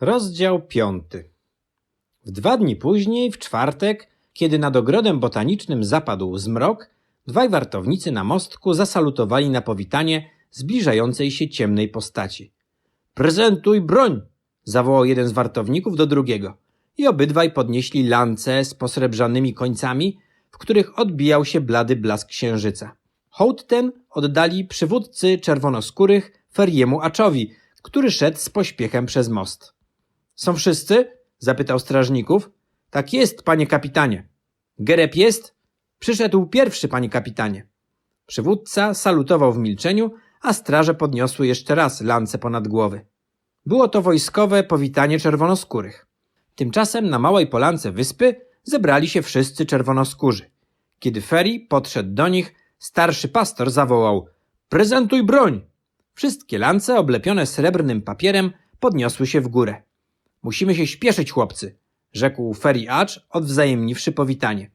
Rozdział piąty. W dwa dni później, w czwartek, kiedy nad ogrodem botanicznym zapadł zmrok, dwaj wartownicy na mostku zasalutowali na powitanie zbliżającej się ciemnej postaci. Prezentuj broń! zawołał jeden z wartowników do drugiego. I obydwaj podnieśli lance z posrebrzanymi końcami, w których odbijał się blady blask księżyca. Hołd ten oddali przywódcy czerwonoskórych Feriemu Aczowi, który szedł z pośpiechem przez most. Są wszyscy? zapytał strażników. Tak jest, panie kapitanie. Gereb jest? Przyszedł pierwszy, panie kapitanie. Przywódca salutował w milczeniu, a straże podniosły jeszcze raz lance ponad głowy. Było to wojskowe powitanie czerwonoskórych. Tymczasem na małej polance wyspy zebrali się wszyscy czerwonoskórzy. Kiedy Ferry podszedł do nich, starszy pastor zawołał Prezentuj broń! Wszystkie lance oblepione srebrnym papierem podniosły się w górę. Musimy się śpieszyć, chłopcy, rzekł Ferry Acz, odwzajemniwszy powitanie.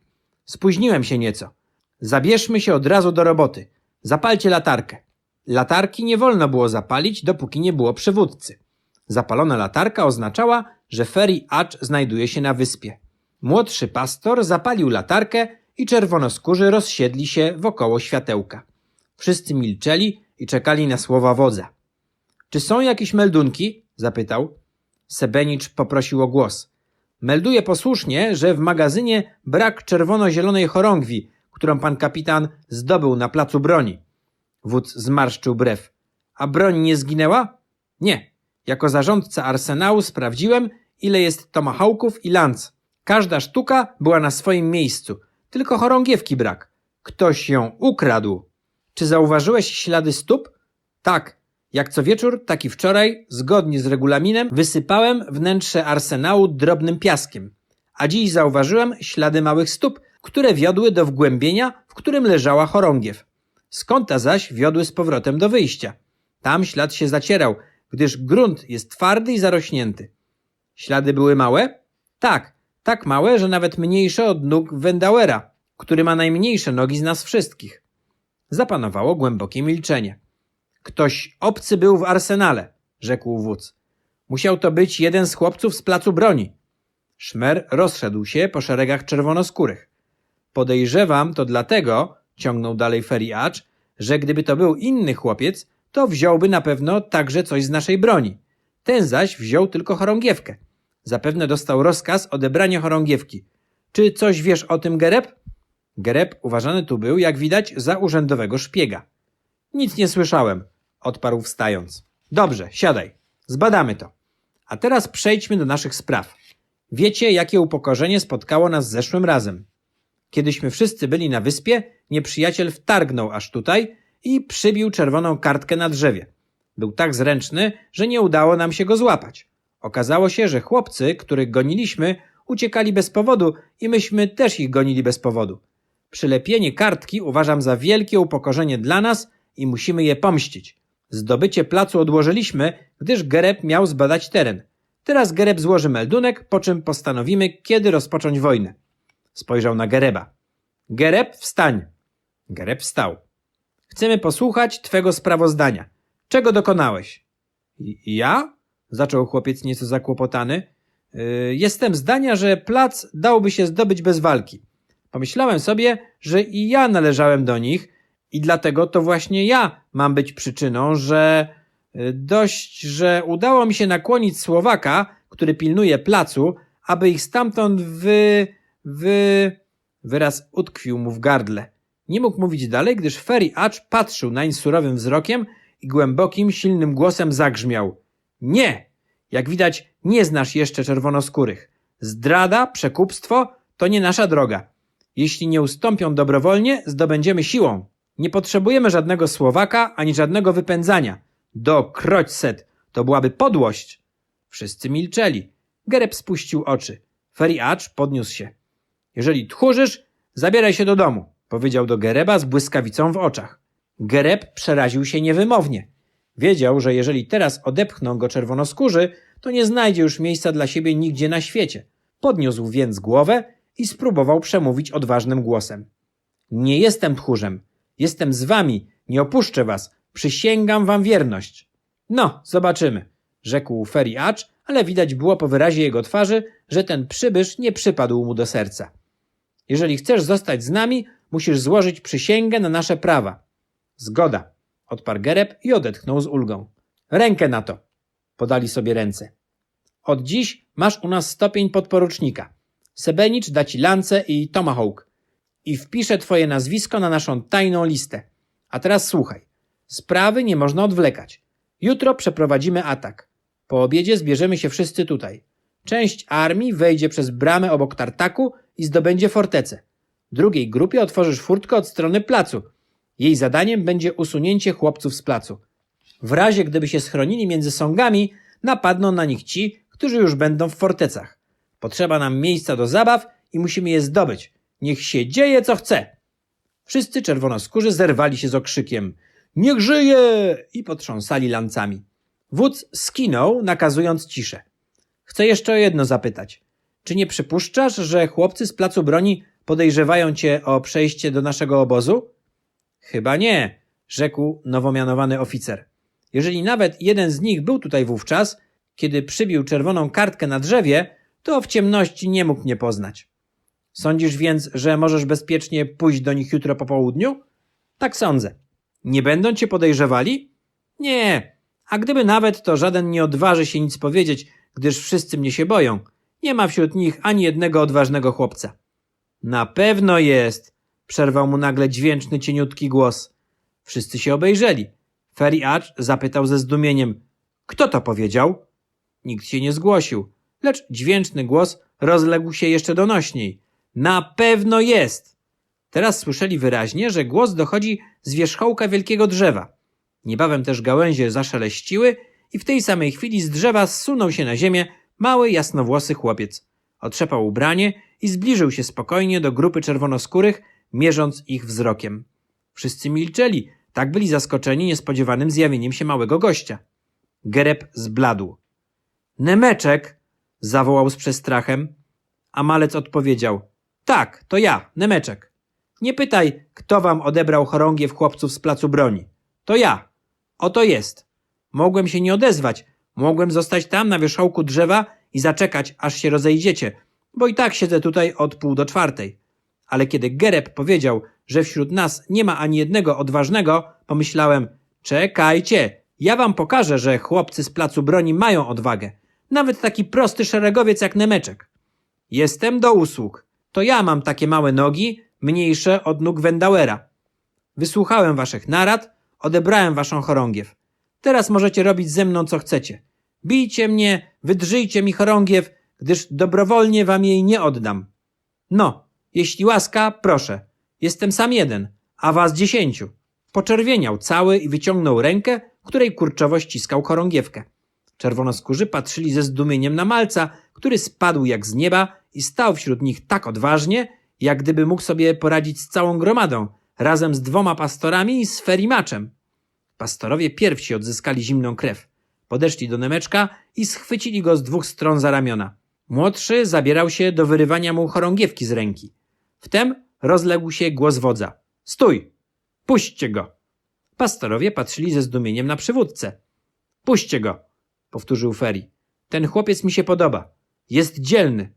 Spóźniłem się nieco. Zabierzmy się od razu do roboty. Zapalcie latarkę. Latarki nie wolno było zapalić, dopóki nie było przywódcy. Zapalona latarka oznaczała, że Ferry Acz znajduje się na wyspie. Młodszy pastor zapalił latarkę i czerwonoskórzy rozsiedli się wokoło światełka. Wszyscy milczeli i czekali na słowa wodza. Czy są jakieś meldunki? zapytał. Sebenicz poprosił o głos. Melduję posłusznie, że w magazynie brak czerwono-zielonej chorągwi, którą pan kapitan zdobył na placu broni. Wódz zmarszczył brew. A broń nie zginęła? Nie. Jako zarządca arsenału sprawdziłem, ile jest tomahawków i lanc. Każda sztuka była na swoim miejscu, tylko chorągiewki brak. Ktoś ją ukradł. Czy zauważyłeś ślady stóp? Tak. Jak co wieczór, tak i wczoraj, zgodnie z regulaminem, wysypałem wnętrze arsenału drobnym piaskiem. A dziś zauważyłem ślady małych stóp, które wiodły do wgłębienia, w którym leżała chorągiew. Z kąta zaś wiodły z powrotem do wyjścia. Tam ślad się zacierał, gdyż grunt jest twardy i zarośnięty. Ślady były małe? Tak, tak małe, że nawet mniejsze od nóg Wendauera, który ma najmniejsze nogi z nas wszystkich. Zapanowało głębokie milczenie. Ktoś obcy był w arsenale, rzekł wódz. Musiał to być jeden z chłopców z placu broni. Szmer rozszedł się po szeregach czerwonoskórych. Podejrzewam to dlatego, ciągnął dalej Feriacz, że gdyby to był inny chłopiec, to wziąłby na pewno także coś z naszej broni. Ten zaś wziął tylko chorągiewkę. Zapewne dostał rozkaz odebrania chorągiewki. Czy coś wiesz o tym, Gereb? Gereb uważany tu był, jak widać, za urzędowego szpiega. Nic nie słyszałem, odparł wstając. Dobrze, siadaj. Zbadamy to. A teraz przejdźmy do naszych spraw. Wiecie, jakie upokorzenie spotkało nas zeszłym razem. Kiedyśmy wszyscy byli na wyspie, nieprzyjaciel wtargnął aż tutaj i przybił czerwoną kartkę na drzewie. Był tak zręczny, że nie udało nam się go złapać. Okazało się, że chłopcy, których goniliśmy, uciekali bez powodu i myśmy też ich gonili bez powodu. Przylepienie kartki uważam za wielkie upokorzenie dla nas i musimy je pomścić. Zdobycie placu odłożyliśmy, gdyż Gereb miał zbadać teren. Teraz Gereb złoży meldunek, po czym postanowimy, kiedy rozpocząć wojnę. Spojrzał na Gereba. Gereb, wstań. Gereb wstał. Chcemy posłuchać twego sprawozdania. Czego dokonałeś? Ja? Zaczął chłopiec nieco zakłopotany. Yy, jestem zdania, że plac dałby się zdobyć bez walki. Pomyślałem sobie, że i ja należałem do nich i dlatego to właśnie ja mam być przyczyną, że yy, dość, że udało mi się nakłonić Słowaka, który pilnuje placu, aby ich stamtąd wy... wy... Wyraz utkwił mu w gardle. Nie mógł mówić dalej, gdyż Ferry Acz patrzył nań surowym wzrokiem i głębokim, silnym głosem zagrzmiał. Nie! Jak widać, nie znasz jeszcze czerwonoskórych. Zdrada, przekupstwo to nie nasza droga. Jeśli nie ustąpią dobrowolnie, zdobędziemy siłą. Nie potrzebujemy żadnego Słowaka ani żadnego wypędzania. Do kroćset, to byłaby podłość. Wszyscy milczeli. Gereb spuścił oczy. Ferry Acz podniósł się. Jeżeli tchórzysz, zabieraj się do domu, powiedział do Gereba z błyskawicą w oczach. Gereb przeraził się niewymownie. Wiedział, że jeżeli teraz odepchną go czerwonoskórzy, to nie znajdzie już miejsca dla siebie nigdzie na świecie. Podniósł więc głowę i spróbował przemówić odważnym głosem. Nie jestem tchórzem. Jestem z wami. Nie opuszczę was. Przysięgam wam wierność. No, zobaczymy, rzekł Feriacz, ale widać było po wyrazie jego twarzy, że ten przybysz nie przypadł mu do serca. Jeżeli chcesz zostać z nami, musisz złożyć przysięgę na nasze prawa. Zgoda, odparł Gereb i odetchnął z ulgą. Rękę na to. Podali sobie ręce. Od dziś masz u nas stopień podporucznika. Sebenicz da ci lance i tomahawk. I wpiszę twoje nazwisko na naszą tajną listę. A teraz słuchaj. Sprawy nie można odwlekać. Jutro przeprowadzimy atak. Po obiedzie zbierzemy się wszyscy tutaj. Część armii wejdzie przez bramę obok tartaku i zdobędzie fortecę. Drugiej grupie otworzysz furtkę od strony placu. Jej zadaniem będzie usunięcie chłopców z placu. W razie gdyby się schronili między sągami, napadną na nich ci, którzy już będą w fortecach. Potrzeba nam miejsca do zabaw i musimy je zdobyć. Niech się dzieje co chce. Wszyscy czerwonoskórzy zerwali się z okrzykiem Niech żyje! i potrząsali lancami. Wódz skinął, nakazując ciszę. Chcę jeszcze o jedno zapytać. Czy nie przypuszczasz, że chłopcy z placu broni podejrzewają cię o przejście do naszego obozu? Chyba nie, rzekł nowo mianowany oficer. Jeżeli nawet jeden z nich był tutaj wówczas, kiedy przybił czerwoną kartkę na drzewie, to w ciemności nie mógł mnie poznać. Sądzisz więc, że możesz bezpiecznie pójść do nich jutro po południu? Tak sądzę. Nie będą cię podejrzewali? Nie. A gdyby nawet, to żaden nie odważy się nic powiedzieć, gdyż wszyscy mnie się boją. Nie ma wśród nich ani jednego odważnego chłopca. Na pewno jest, przerwał mu nagle dźwięczny, cieniutki głos. Wszyscy się obejrzeli. Feriacz zapytał ze zdumieniem: Kto to powiedział? Nikt się nie zgłosił, lecz dźwięczny głos rozległ się jeszcze donośniej. Na pewno jest! Teraz słyszeli wyraźnie, że głos dochodzi z wierzchołka wielkiego drzewa. Niebawem też gałęzie zaszeleściły i w tej samej chwili z drzewa zsunął się na ziemię mały, jasnowłosy chłopiec. Otrzepał ubranie i zbliżył się spokojnie do grupy czerwonoskórych, mierząc ich wzrokiem. Wszyscy milczeli, tak byli zaskoczeni niespodziewanym zjawieniem się małego gościa. Gereb zbladł. Nemeczek! zawołał z przestrachem, a malec odpowiedział. Tak, to ja, Nemeczek. Nie pytaj, kto wam odebrał chorągiew chłopców z placu broni. To ja. Oto jest. Mogłem się nie odezwać. Mogłem zostać tam na wierzchołku drzewa i zaczekać, aż się rozejdziecie, bo i tak siedzę tutaj od pół do czwartej. Ale kiedy Gereb powiedział, że wśród nas nie ma ani jednego odważnego, pomyślałem, czekajcie, ja wam pokażę, że chłopcy z placu broni mają odwagę. Nawet taki prosty szeregowiec jak Nemeczek. Jestem do usług. To ja mam takie małe nogi, mniejsze od nóg Wendauera. Wysłuchałem waszych narad, odebrałem waszą chorągiew. Teraz możecie robić ze mną co chcecie. Bijcie mnie, wydrzyjcie mi chorągiew, gdyż dobrowolnie wam jej nie oddam. No, jeśli łaska, proszę. Jestem sam jeden, a was dziesięciu. Poczerwieniał cały i wyciągnął rękę, której kurczowo ściskał chorągiewkę. Czerwonoskórzy patrzyli ze zdumieniem na malca, który spadł jak z nieba i stał wśród nich tak odważnie, jak gdyby mógł sobie poradzić z całą gromadą, razem z dwoma pastorami i z ferimaczem. Pastorowie pierwsi odzyskali zimną krew. Podeszli do Nemeczka i schwycili go z dwóch stron za ramiona. Młodszy zabierał się do wyrywania mu chorągiewki z ręki. Wtem rozległ się głos wodza. Stój! Puśćcie go! Pastorowie patrzyli ze zdumieniem na przywódcę. Puśćcie go! powtórzył Feri. Ten chłopiec mi się podoba. Jest dzielny.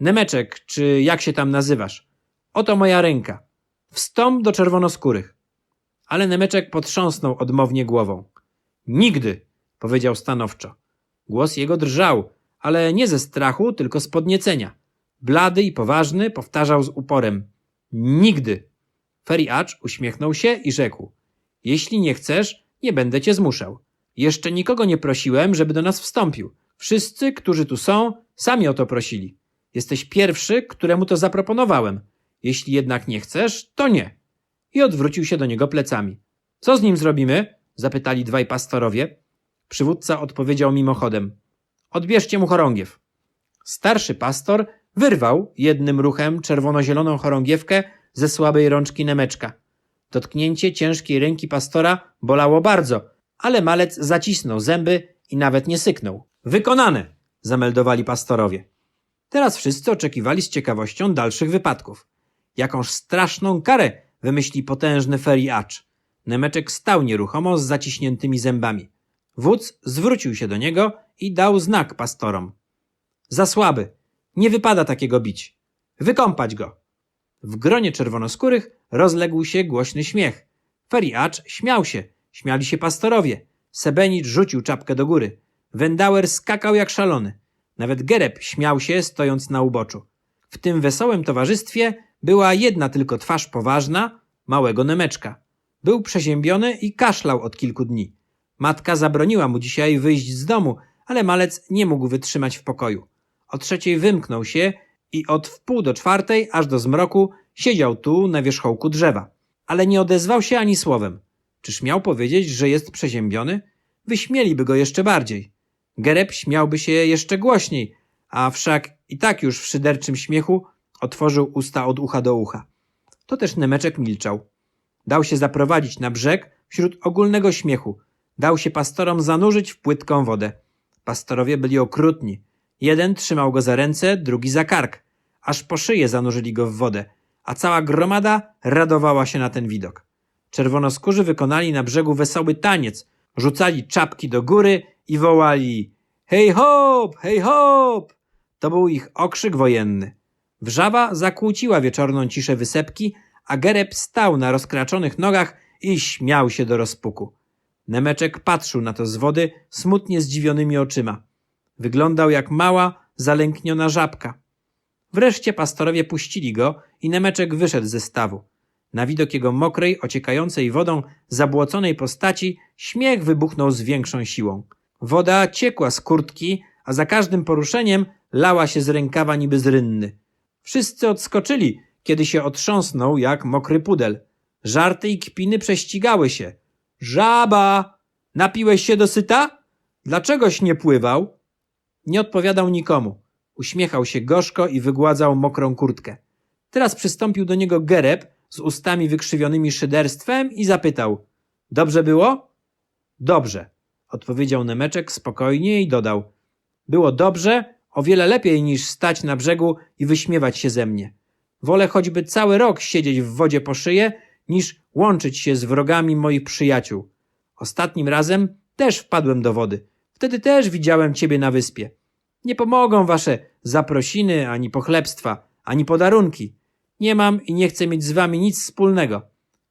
Nemeczek, czy jak się tam nazywasz? Oto moja ręka. Wstąp do czerwonoskórych. Ale Nemeczek potrząsnął odmownie głową. Nigdy, powiedział stanowczo. Głos jego drżał, ale nie ze strachu, tylko z podniecenia. Blady i poważny powtarzał z uporem. Nigdy. Feriacz uśmiechnął się i rzekł. Jeśli nie chcesz, nie będę cię zmuszał. Jeszcze nikogo nie prosiłem, żeby do nas wstąpił. Wszyscy, którzy tu są, sami o to prosili. Jesteś pierwszy, któremu to zaproponowałem. Jeśli jednak nie chcesz, to nie. I odwrócił się do niego plecami. Co z nim zrobimy? zapytali dwaj pastorowie. Przywódca odpowiedział mimochodem. Odbierzcie mu chorągiew. Starszy pastor wyrwał jednym ruchem czerwono-zieloną chorągiewkę ze słabej rączki Nemeczka. Dotknięcie ciężkiej ręki pastora bolało bardzo, ale malec zacisnął zęby i nawet nie syknął. Wykonane! zameldowali pastorowie. Teraz wszyscy oczekiwali z ciekawością dalszych wypadków. Jakąż straszną karę wymyśli potężny feriacz. Nemeczek stał nieruchomo z zaciśniętymi zębami. Wódz zwrócił się do niego i dał znak pastorom. Za słaby. Nie wypada takiego bić. Wykąpać go. W gronie czerwonoskórych rozległ się głośny śmiech. Feriacz śmiał się. Śmiali się pastorowie. Sebenicz rzucił czapkę do góry. Wendauer skakał jak szalony. Nawet Gereb śmiał się, stojąc na uboczu. W tym wesołym towarzystwie była jedna tylko twarz poważna, małego Nemeczka. Był przeziębiony i kaszlał od kilku dni. Matka zabroniła mu dzisiaj wyjść z domu, ale malec nie mógł wytrzymać w pokoju. O trzeciej wymknął się i od wpół do czwartej aż do zmroku siedział tu na wierzchołku drzewa. Ale nie odezwał się ani słowem. Czyż miał powiedzieć, że jest przeziębiony? Wyśmieliby go jeszcze bardziej. Gereb śmiałby się jeszcze głośniej, a wszak i tak już w szyderczym śmiechu otworzył usta od ucha do ucha. To też Nemeczek milczał. Dał się zaprowadzić na brzeg wśród ogólnego śmiechu. Dał się pastorom zanurzyć w płytką wodę. Pastorowie byli okrutni. Jeden trzymał go za ręce, drugi za kark. Aż po szyję zanurzyli go w wodę, a cała gromada radowała się na ten widok. Czerwonoskórzy wykonali na brzegu wesoły taniec, rzucali czapki do góry i wołali hej hop, hej hop! To był ich okrzyk wojenny. Wrzawa zakłóciła wieczorną ciszę wysepki, a Gereb stał na rozkraczonych nogach i śmiał się do rozpuku. Nemeczek patrzył na to z wody smutnie zdziwionymi oczyma. Wyglądał jak mała, zalękniona żabka. Wreszcie pastorowie puścili go i Nemeczek wyszedł ze stawu. Na widok jego mokrej, ociekającej wodą, zabłoconej postaci, śmiech wybuchnął z większą siłą. Woda ciekła z kurtki, a za każdym poruszeniem lała się z rękawa niby z rynny. Wszyscy odskoczyli, kiedy się otrząsnął jak mokry pudel. Żarty i kpiny prześcigały się. Żaba! Napiłeś się dosyta? Dlaczegoś nie pływał? Nie odpowiadał nikomu. Uśmiechał się gorzko i wygładzał mokrą kurtkę. Teraz przystąpił do niego Gereb z ustami wykrzywionymi szyderstwem i zapytał. Dobrze było? Dobrze, odpowiedział Nemeczek spokojnie i dodał. Było dobrze, o wiele lepiej niż stać na brzegu i wyśmiewać się ze mnie. Wolę choćby cały rok siedzieć w wodzie po szyję, niż łączyć się z wrogami moich przyjaciół. Ostatnim razem też wpadłem do wody. Wtedy też widziałem ciebie na wyspie. Nie pomogą wasze zaprosiny, ani pochlebstwa, ani podarunki. Nie mam i nie chcę mieć z wami nic wspólnego.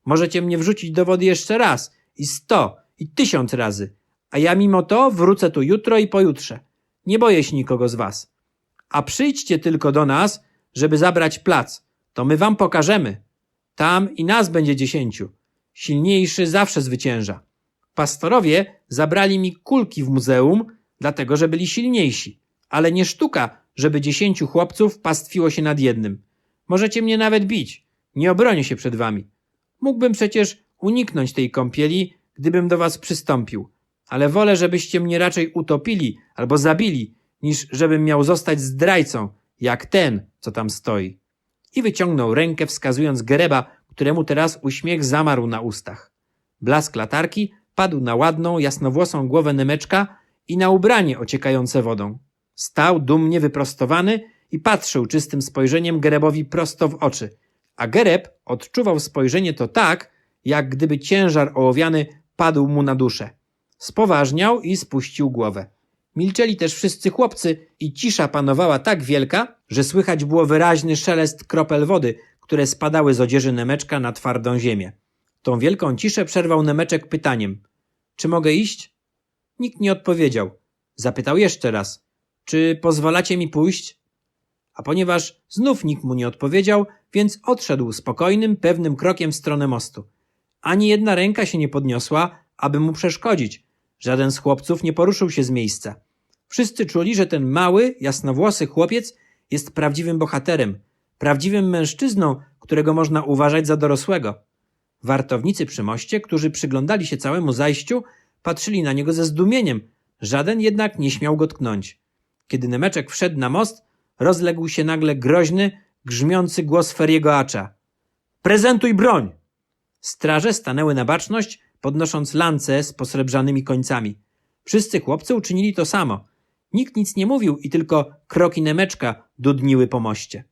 Możecie mnie wrzucić do wody jeszcze raz, i sto, i tysiąc razy, a ja mimo to wrócę tu jutro i pojutrze. Nie boję się nikogo z was. A przyjdźcie tylko do nas, żeby zabrać plac, to my wam pokażemy. Tam i nas będzie dziesięciu. Silniejszy zawsze zwycięża. Pastorowie zabrali mi kulki w muzeum, dlatego że byli silniejsi. Ale nie sztuka, żeby dziesięciu chłopców pastwiło się nad jednym. Możecie mnie nawet bić. Nie obronię się przed wami. Mógłbym przecież uniknąć tej kąpieli, gdybym do was przystąpił. Ale wolę, żebyście mnie raczej utopili albo zabili, niż żebym miał zostać zdrajcą, jak ten, co tam stoi. I wyciągnął rękę, wskazując Gereba, któremu teraz uśmiech zamarł na ustach. Blask latarki padł na ładną, jasnowłosą głowę Nemeczka i na ubranie ociekające wodą. Stał dumnie wyprostowany i patrzył czystym spojrzeniem Gerebowi prosto w oczy, a Gereb odczuwał spojrzenie to tak, jak gdyby ciężar ołowiany padł mu na duszę. Spoważniał i spuścił głowę. Milczeli też wszyscy chłopcy i cisza panowała tak wielka, że słychać było wyraźny szelest kropel wody, które spadały z odzieży Nemeczka na twardą ziemię. Tą wielką ciszę przerwał Nemeczek pytaniem. Czy mogę iść? Nikt nie odpowiedział. Zapytał jeszcze raz. Czy pozwalacie mi pójść? A ponieważ znów nikt mu nie odpowiedział, więc odszedł spokojnym, pewnym krokiem w stronę mostu. Ani jedna ręka się nie podniosła, aby mu przeszkodzić. Żaden z chłopców nie poruszył się z miejsca. Wszyscy czuli, że ten mały, jasnowłosy chłopiec jest prawdziwym bohaterem, prawdziwym mężczyzną, którego można uważać za dorosłego. Wartownicy przy moście, którzy przyglądali się całemu zajściu, patrzyli na niego ze zdumieniem, żaden jednak nie śmiał go tknąć. Kiedy Nemeczek wszedł na most, rozległ się nagle groźny, grzmiący głos Feriego Acza. Prezentuj broń! Straże stanęły na baczność, podnosząc lance z posrebrzanymi końcami. Wszyscy chłopcy uczynili to samo. Nikt nic nie mówił i tylko kroki Nemeczka dudniły po moście.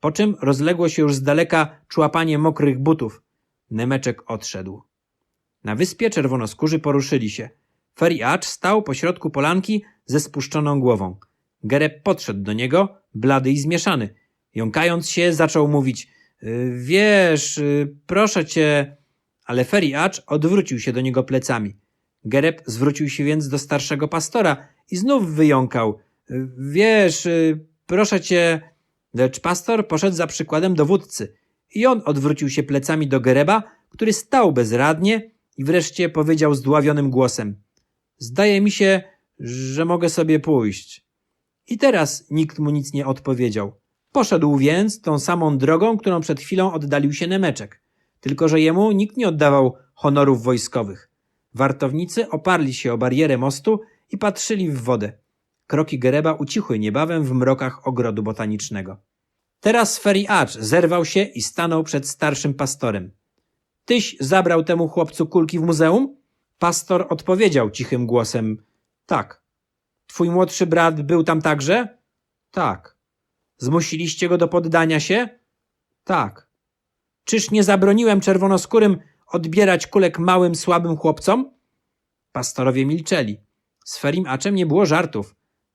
Po czym rozległo się już z daleka człapanie mokrych butów. Nemeczek odszedł. Na wyspie czerwonoskórzy poruszyli się. Feriacz stał pośrodku polanki ze spuszczoną głową. Gereb podszedł do niego, blady i zmieszany. Jąkając się, zaczął mówić «Y, Wiesz, y, proszę cię... Ale Feriacz odwrócił się do niego plecami. Gereb zwrócił się więc do starszego pastora i znów wyjąkał «Y, Wiesz, y, proszę cię... Lecz pastor poszedł za przykładem dowódcy i on odwrócił się plecami do Gereba, który stał bezradnie i wreszcie powiedział zdławionym głosem Zdaje mi się, że mogę sobie pójść. I teraz nikt mu nic nie odpowiedział. Poszedł więc tą samą drogą, którą przed chwilą oddalił się Nemeczek. Tylko, że jemu nikt nie oddawał honorów wojskowych. Wartownicy oparli się o barierę mostu i patrzyli w wodę. Kroki Gereba ucichły niebawem w mrokach ogrodu botanicznego. Teraz Feriacz zerwał się i stanął przed starszym pastorem. Tyś zabrał temu chłopcu kulki w muzeum? Pastor odpowiedział cichym głosem: Tak. Twój młodszy brat był tam także? Tak. Zmusiliście go do poddania się? Tak. Czyż nie zabroniłem czerwonoskórym odbierać kulek małym, słabym chłopcom? Pastorowie milczeli. Z Ferim Aczem nie było żartów.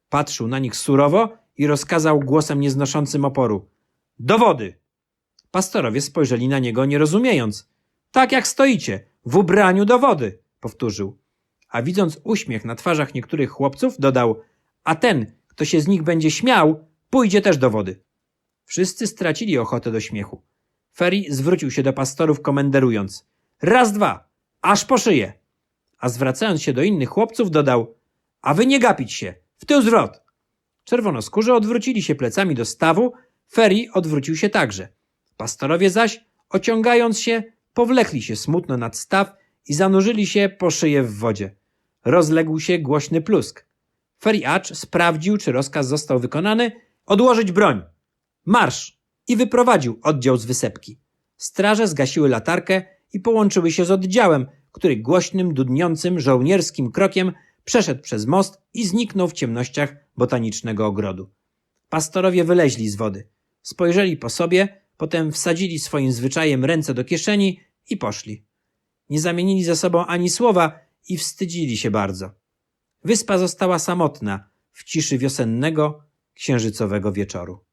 Patrzył na nich surowo i rozkazał głosem nieznoszącym oporu. Do wody! Pastorowie spojrzeli na niego nie rozumiejąc. Tak jak stoicie, w ubraniu do wody, powtórzył. A widząc uśmiech na twarzach niektórych chłopców, dodał, a ten, kto się z nich będzie śmiał, pójdzie też do wody. Wszyscy stracili ochotę do śmiechu. Ferry zwrócił się do pastorów komenderując. Raz, dwa, aż po szyję. A zwracając się do innych chłopców dodał, a wy nie gapić się, w tył zwrot. Czerwonoskórzy odwrócili się plecami do stawu, Ferry odwrócił się także. Pastorowie zaś, ociągając się, powlekli się smutno nad staw i zanurzyli się po szyję w wodzie. Rozległ się głośny plusk. Feriacz sprawdził, czy rozkaz został wykonany, odłożyć broń. Marsz! I wyprowadził oddział z wysepki. Straże zgasiły latarkę i połączyły się z oddziałem, który głośnym, dudniącym, żołnierskim krokiem przeszedł przez most i zniknął w ciemnościach botanicznego ogrodu. Pastorowie wyleźli z wody. Spojrzeli po sobie, potem wsadzili swoim zwyczajem ręce do kieszeni i poszli. Nie zamienili ze sobą ani słowa i wstydzili się bardzo. Wyspa została samotna w ciszy wiosennego, księżycowego wieczoru.